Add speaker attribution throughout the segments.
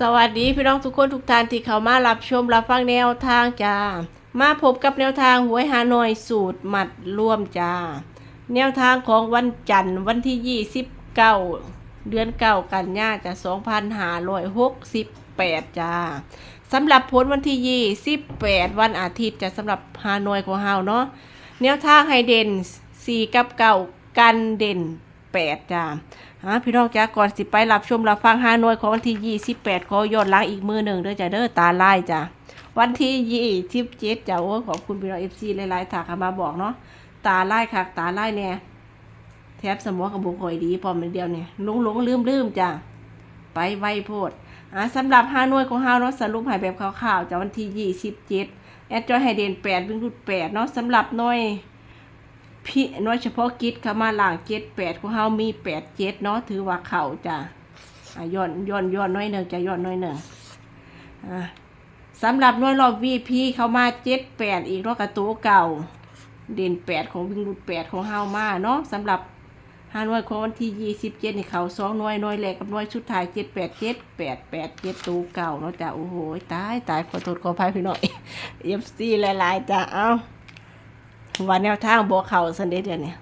Speaker 1: สวัสดีพี่น้องทุกคนทุกท่านที่เข้ามารับชมรับฟังแนวทางจ้า มาพบกับแนวทางหวยฮานอยสูตรหมัดร่วมจ้า แนวทางของวันจันทร์วันที่ 29 เดือนเก้ากันยาจะ2568 จ้าสำหรับผลวันที่ 28 วันอาทิตย์จะสำหรับฮานอยของเฮาเนาะแนวทางให้เด่น4กับ9กันเด่น 8จ้าฮะพี่น้องจ้าก่อนสิไปรับชมรับฟังฮานอยของวันที่ 28ขอย้อนล้างอีกมือหนึ่งเด้อจ้าเด้อตาลายจ้าวันที่27จ้าโอ้ขอบคุณพี่น้อง FC หลายๆถากเข้ามาบอกเนาะตาไลายคักตาไลายแน่ยแทบสมองกับบุคอยดีพร้อมเป็นเดียวเนี่ยหลงหลงลืมลืมจ้าไปไวโพดอะสำหรับฮานอยของเฮาเนาะสรุปให้แบบคร่าวๆจากวันที่27แอดจอยไฮเดน8วิ่งรุด8เนาะสำหรับหน้อย พี่น้อยเฉพาะกิจเข้ามาหลังเจ็ดแปดของเฮามีแปดเจ็ดเนาะถือว่าเข่าจ้ะย้อนย้อนย้อนน้อยหนึ่งจะย้อนน้อยหนึ่งสำหรับน้อยรอบวีพีเข้ามาเจ็ดแปดอีกเนาะกับตัวเก่า เด่นแปดของวิ่งรุดแปดของเฮามาเนาะสำหรับห้าน่วยของวันที่ยี่สิบเจ็ดนี่เขาสองน่วยน่วยแรกกับน่วยชุดท้ายเจ็ดแปดเจ็ดแปดแปดเจ็ดตัวเก่าเนาะจ้ะโอ้โหตายตายขอโทษขออภัยพี่น้อยเอฟซีหลายๆจ้ะเอ้า ว่าแนวทางบวเขาสันเดเดียวเนี่ย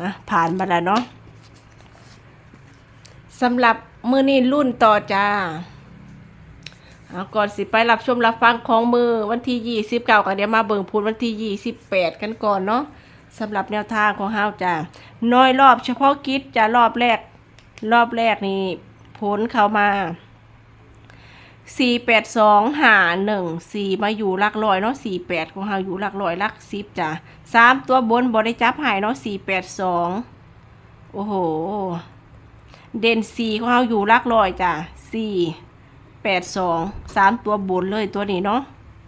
Speaker 1: อะผ่านมาแล้วเนาะสำหรับมือนี้รุ่นต่อจ้าเอาก่อนสิไปรับชมรับฟังของมือวันที่ยี่สิบเก้ากันเดี๋ยวมาเบิ่งพูดวันที่ยี่สิบแปดกันก่อนเนาะสำหรับแนวทางของเฮาจ้าน้อยรอบเฉพาะกิจจ้ารอบแรก รอบแรกนี่ผลเข้ามา สี่แปดสองหาหนึ่งสี่มาอยู่หลักร้อยเนาะสี่แปดของเราอยู่หลักร้อยหลักสิบจ้ะสามตัวบนบได้จับหายเนาะสี่แปดสองโอ้โห เด่นสี่ของเราอยู่หลักร้อยจ้ะสี่แปดสองสามตัวบนเลยตัวนี้เนาะ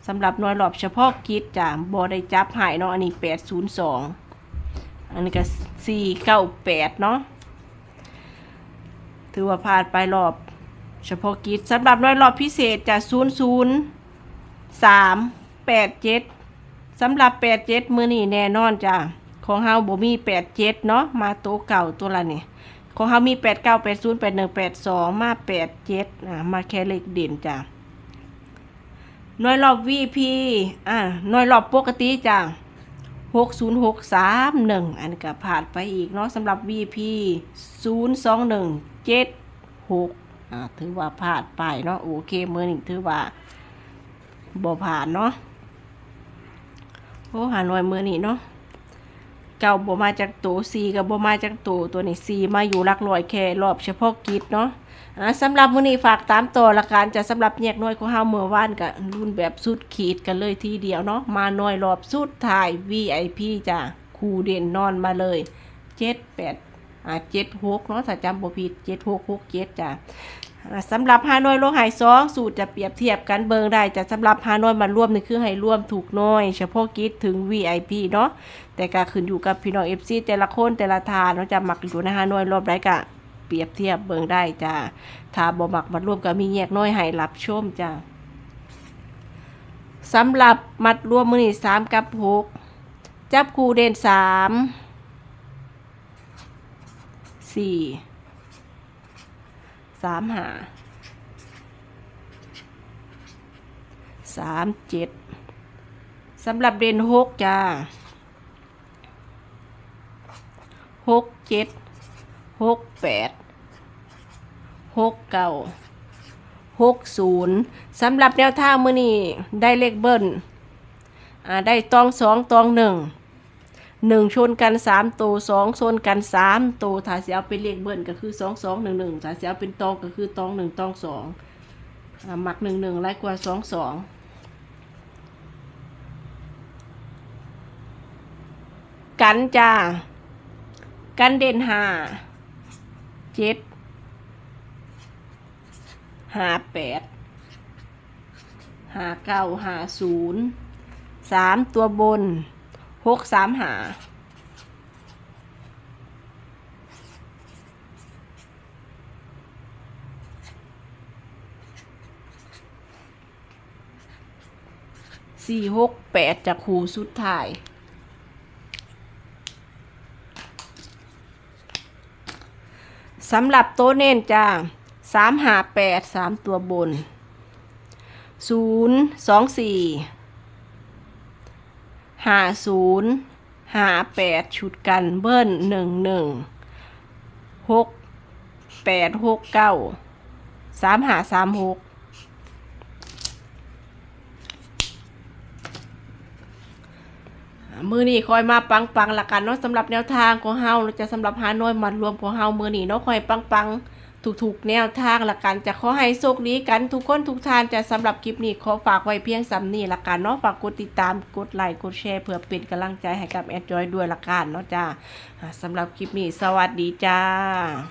Speaker 1: สำหรับหน่วยรอบเฉพาะกิจจ้ะบได้จับหายเนาะอันนี้แปดศูนย์สองอันนี้ก็สี่เก้าแปดเนาะถือว่าผ่านไปรอบ เฉพาะกิจสำหรับหน่วยรอบพิเศษจะ0 0 3 8 7สำหรับ 8 7 มือนี่แน่นอนจ้ะของเฮาบ่มี 8 7 เนาะมาโตเก่าตัวละนี่ของเฮามี 8 9 8 0 8 1 8 2 มา 8 7อ่ามาแค่เลขเด่นจ้ะน้อยรอบ VP อ่าน้อยรอบปกติจ้ะ60631 อันนี้ก็ผ่านไปอีกเนาะสำหรับ VP 02176 ถือว่าผ่านไปเนาะโอเคมือหนึ่งถือว่าบ่ผ่านเนาะโอ้หาหน่วยมือนี่เนาะเก่าบ่มาจากตัวซีกับบ่มาจากตัวตัวนี้ซีมาอยู่หลักร้อยแค่รอบเฉพาะกิจเนาะสำหรับมือนี้ฝากตามต่อละกันจะสำหรับแยกน่วยของเฮาเมื่อวานก็รุ่นแบบสุดขีดกันเลยทีเดียวเนาะมาหน่วยรอบสุดท้าย VIP จ้ะคูเด่นนอนมาเลย7 8อ่า7 6 เจ็ดหกเนาะถ้าจำบ่ผิด7 6 6 7จ้ะอ่าสำหรับฮานอยโลหายซองสูตรจะเปรียบเทียบกันเบิงได้จะสำหรับฮานอยมาร่วมนี่คือให้ร่วมถูกน้อย เฉพาะกิจถึง VIP เนาะแต่ก็ขึ้นอยู่กับพี่น้อง FC แต่ละคนแต่ละทานเนาะจะมักอยู่ในฮานอยรอบใดก็เปรียบเทียบเบิงได้จ้าถ้าบ่มักมาร่วมก็มีแยกน้อยให้รับชมจ้าสำหรับมัดรวมมือนี่สามกับหกจับคู่เด่นสาม สี่สามหาสามเจ็ดสำหรับเด่นหกจ้าหกเจ็ดหกแปดหกเก้าหกศูนย์สำหรับแนวทางมือนี้ได้เลขเบิ้ลได้ตองสองตองหนึ่ง หนึ่งชนกันสามตัวสองชนกันสามตัวถ้าเสียเอาเป็นเลขเบิ้ลก็คือสองสองหนึ่งหนึ่งถ้าเสียเอาเป็นตองก็คือตองหนึ่งตองสองหมักหนึ่งหนึ่งไล่กว่าสองสองกันจ้า กันเด่นหาเจ็ดหาแปดหาเก้าหาศูนย์สามตัวบน หกสามหาสี่หกแปดจากครูสุดท้ายสำหรับโต๊ะเน้นจ้าสามหาแปดสามตัวบนศูนย์สองสี่ หาศูนย์หาแปดชุดกันเบิ้ลหนึ่งหนึ่งหกแปดหกเก้าสามหาสามหกมือนี้คอยมาปังปังๆละกันเนาะสำหรับแนวทางของเฮาเราจะสำหรับหาน่วยมัดรวมของเฮามือนี้เนาะคอยปังปัง ๆถูกๆแนวทางละกันจะขอให้โชคดีกันทุกคนทุกท่านจะสำหรับคลิปนี้ขอฝากไว้เพียงสำนี้ละกันเนาะฝากกดติดตามกดไลค์กดแชร์เพื่อเป็นกำลังใจให้กับแอดจอยด้วยละกันเนาะจ้าอ่าสำหรับคลิปนี้สวัสดีจ้า